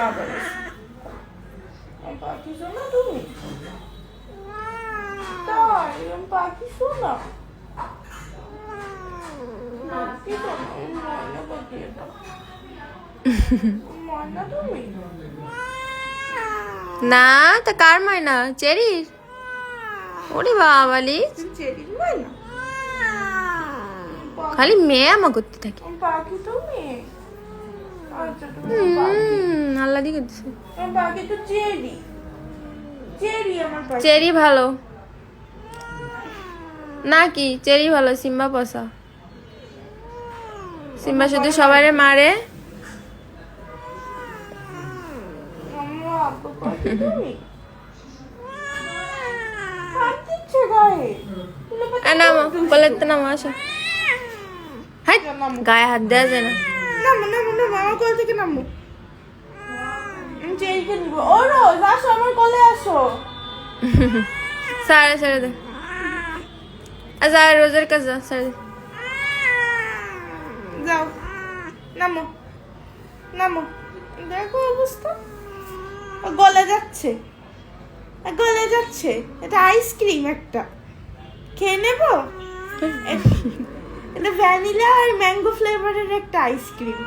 আমার পাখি শোনা তুমি তাই আমি পাখি শোনা পাখি শোনা ওই ময়না পাখি এটা ময়না তুমি না তা কার ময়না? চেরির? ওরে বাবালি তুমি চেরির ময়না খালি মেয়ে আমা করতে থাকে। পাখি আচ্ছা তুমি তো চেরি। ভালো। না কি চেরি ভালো সিম্বা পসা সিম্বা শুধু সবারে মারে। নামো কোলেতে নামো আসো। গায়ে হাত দেওয়া যায় না। নামো নামো নামো আমার কোল থেকে নামো। চেরিকে ও রোজ আসো আমার কোলে আসো। সারে সারে দে। আচ্ছা রোজের কাছে যা সারে যাও। নামো। নামো। দেখো অবস্থা। গলে যাচ্ছে। গলে যাচ্ছে। এটা আইসক্রিম একটা। খেয়ে নেব? এটা ভ্যানিলা আর ম্যাঙ্গো ফ্লেভারের একটা আইসক্রিম।